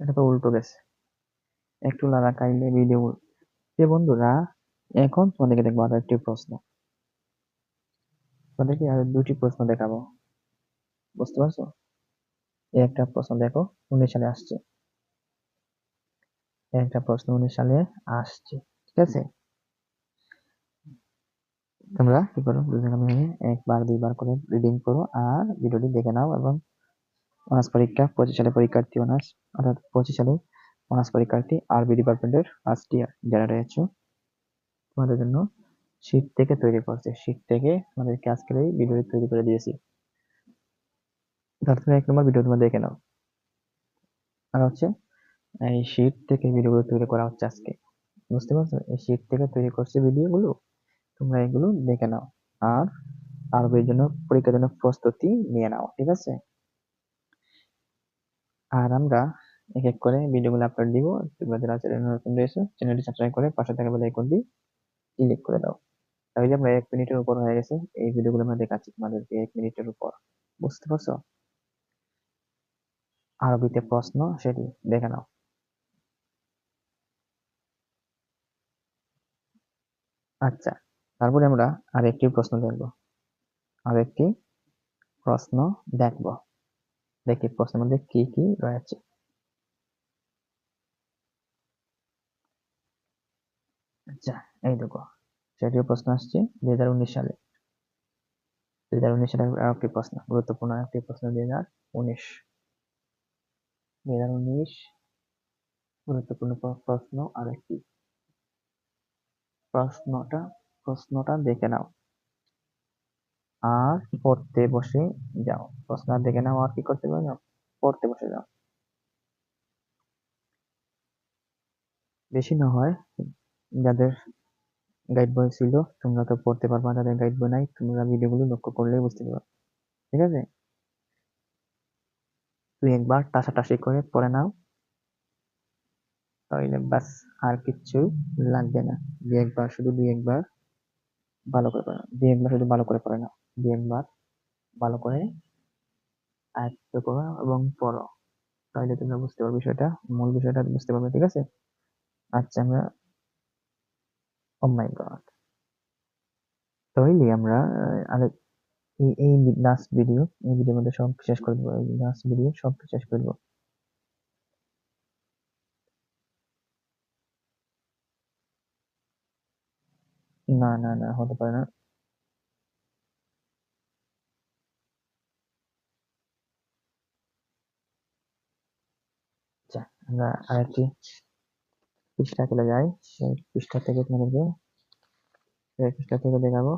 এটা তো উল্টো গেছে। একটু লারা কাইলে ভিডিও যে বন্ধুরা, এখন তোমাদেরকে দেখব আরও একটি প্রশ্ন। তোমাদেরকে আরও দুটি প্রশ্ন দেখাবো। বুঝতে পারছ? এই একটা প্রশ্ন দেখো, উনিশ সালে আসছে। একটা প্রশ্ন উনিশ সালে আসছে, ঠিক আছে? তোমরা কি করো? দুজনে মিলে একবার, দুইবার করে রিডিং করো আর ভিডিওটি দেখে নাও এবং অনার্স পরীক্ষা, পঁচিশ সালে পরীক্ষার্থী অনার্স, অর্থাৎ পঁচিশ সালে অনার্স পরীক্ষার্থী আরবি ডিপার্টমেন্টের ফার্স্ট ইয়ার যারা রয়েছে, তোমাদের জন্য শীত থেকে তৈরি করছে। শীত থেকে আমাদেরকে আজকের এই ভিডিওটি তৈরি করে দিয়েছি। তার তুমি এক নম্বর ভিডিও তোমরা দেখে নাও। আর হচ্ছে, এই শীত থেকে ভিডিওগুলো তৈরি করা হচ্ছে আজকে। বুঝতে পারছ? এই শীত থেকে তৈরি করছে ভিডিওগুলো তোমরা এগুলো দেখে নাও। আর আরবির জন্য, পরীক্ষার জন্য প্রস্তুতি নিয়ে নাও, ঠিক আছে? আর আমরা এক এক করে ভিডিওগুলো আপলোড দিব। যারা চ্যানেল নতুন রয়েছে চ্যানেলটি সাবস্ক্রাইব করে পাশে থাকা বেল আইকনটি ক্লিক করে দাও। তাহলে আমরা এক মিনিটের উপর হয়ে গেছে, এই ভিডিওগুলো আমরা দেখাচ্ছি তোমাদেরকে এক মিনিটের উপর। বুঝতে পারছ? আরবিতে প্রশ্ন সেটি দেখে নাও। আচ্ছা তারপরে আমরা আরেকটি প্রশ্ন দেখব। আরেকটি প্রশ্ন দেখব। দেখি, প্রশ্নের মধ্যে কি কি রয়েছে? আচ্ছা এই দেখো, সেটিও প্রশ্ন আসছে, দুই হাজার উনিশ সালে। দুই হাজার উনিশ সালের একটি প্রশ্ন, গুরুত্বপূর্ণ একটি প্রশ্ন, দুই হাজার উনিশ। দুই হাজার উনিশ, গুরুত্বপূর্ণ প্রশ্ন আরেকটি। প্রশ্নটা প্রশ্নটা দেখে নাও। আর পড়তে বসে যাও। প্রশ্ন দেখে নাও আর কি করতে পারো পড়তে বসে যাও। বেশি না হয়, যাদের গাইড বই ছিল, তোমরা তো পড়তে পারবা যাদের গাইড বই নাই, তোমরা ভিডিওগুলো লক্ষ্য করলেই বুঝতে পারবে। ঠিক আছে? তুই একবার টাসাটাসি করে পড়ে নাও। তাহলে বাস আর কিচ্ছু লাগবে না। দুই একবার, শুধু দুই একবার। ভালো করে পড়ে দুই একবার শুধু ভালো করে পড়ে নাও। দুই ভালো করে আয়ত্ত করো এবং পড়ো। তাহলে তোমরা বুঝতে পারবে বিষয়টা। মূল বিষয়টা বুঝতে পারবে, ঠিক আছে? আচ্ছা আমরা ও মাই গড। তাহলে আমরা আরেক এই এই লাস্ট ভিডিও এই ভিডিওর মধ্যে সব শেষ করে দেবো। এই লাস্ট ভিডিও সব শেষ করে না না না, হতে পারে না। আচ্ছা আমরা আরেকটি পৃষ্ঠা চলে যাই। সেই পৃষ্ঠা থেকে তোমাদেরকে সেই পৃষ্ঠা থেকে দেখাবো।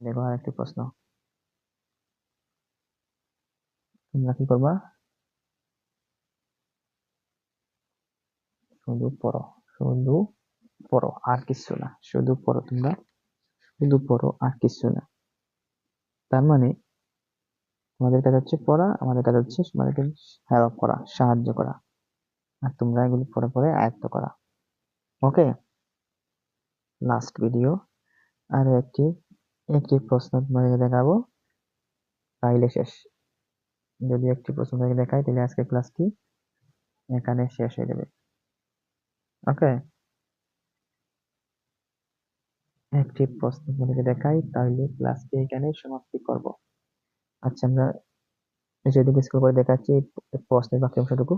দেখো আরেকটি প্রশ্ন। তোমরা কি করবা? শুধু পড়ো, শুধু পড়ো, আর কিছু না। শুধু পড়ো তোমরা। শুধু পড়ো, আর কিছু না। তার মানে তোমাদের কাজ হচ্ছে পড়া, আমাদের কাজ হচ্ছে তোমাদেরকে হেল্প করা, সাহায্য করা। আর তোমরা এগুলো পরে পরে আয়ত্ত করা। ওকে লাস্ট ভিডিও আর একটি একটি প্রশ্ন তোমাদেরকে দেখাবো। তাইলে শেষ। যদি একটি প্রশ্ন তোমাদেরকে দেখাই, তাহলে আজকে ক্লাসটি এখানে শেষ হয়ে যাবে। ওকে একটি প্রশ্ন তোমাদেরকে দেখাই, তাহলে ক্লাসটি এখানে সমাপ্তি করব। আচ্ছা আমরা যেদিকে স্কুল করে দেখাচ্ছি প্রশ্নের বাকি অংশটুকু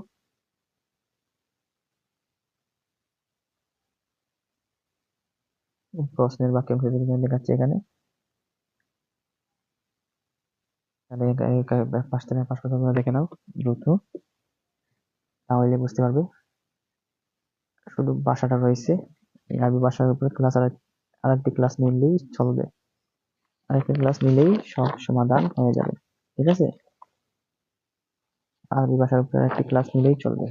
প্রশ্নের বাকি অংশ দেখাচ্ছি এখানে। পাঁচটা পাঁচ দেখে নাও, দ্রুত। তাহলে বুঝতে পারবে, শুধু বাসাটা রয়েছে আরবি ভাষার উপরে ক্লাস আর একটি ক্লাস নিলেই চলবে। আরেকটি ক্লাস নিলেই সব সমাধান হয়ে যাবে, ঠিক আছে? আরবি ভাষার উপরে একটি ক্লাস নিলেই চলবে।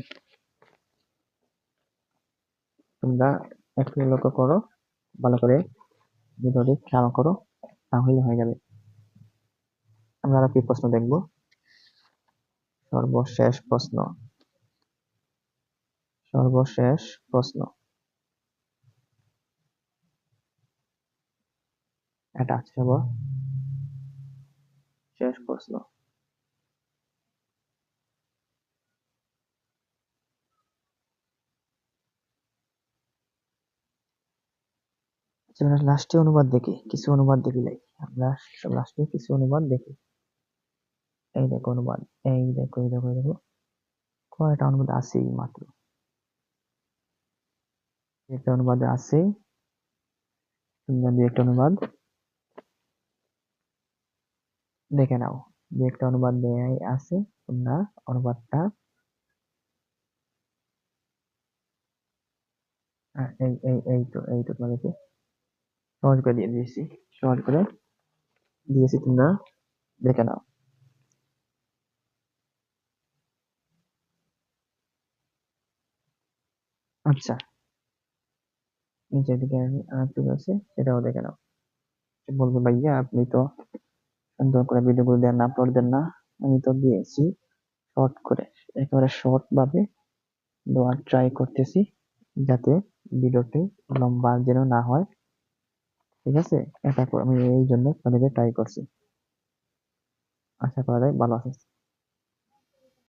তোমরা একটু লক্ষ্য করো, ভালো করে ভিডিওটি খেয়াল করো তাহলে হয়ে যাবে। আমরা আর কি প্রশ্ন দেখব। সর্বশেষ প্রশ্ন। সর্বশেষ প্রশ্ন। অ্যাটাচ নেব শেষ প্রশ্ন। আচ্ছা, আমরা লাস্টে অনুবাদ দেখি, কিছু অনুবাদ দেখি লাই আমরা লাস্টে কিছু অনুবাদ দেখি। এই দেখো অনুবাদ, এই দেখো এই দেখো দেখো। কয়টা অনুবাদ আছেই মাত্র? একটা অনুবাদ আছে। সুন্দর দু একটা অনুবাদ। দেখে নাও, যে একটা অনুবাদ দেয় আছে, তোমরা অনুবাদটা এই এই এই তো এই তো তোমাদেরকে সহজ করে দিয়ে দিয়েছি, সহজ করে দিয়েছি তোমরা দেখে নাও। আচ্ছা নিচের দিকে আরেকটু আছে, সেটাও দেখে নাও। বলব ভাইয়া, আপনি তো সুন্দর করে ভিডিওগুলো দেন আপলোড দেন না। আমি তো দিয়েছি শর্ট করে, একেবারে শর্ট ভাবে দেওয়ার ট্রাই করতেছি, যাতে ভিডিওটি লম্বা যেন না হয়। ঠিক আছে? এটা আমি এই জন্য আপনাদেরকে ট্রাই করছি। আশা করা যায় ভালো আছে।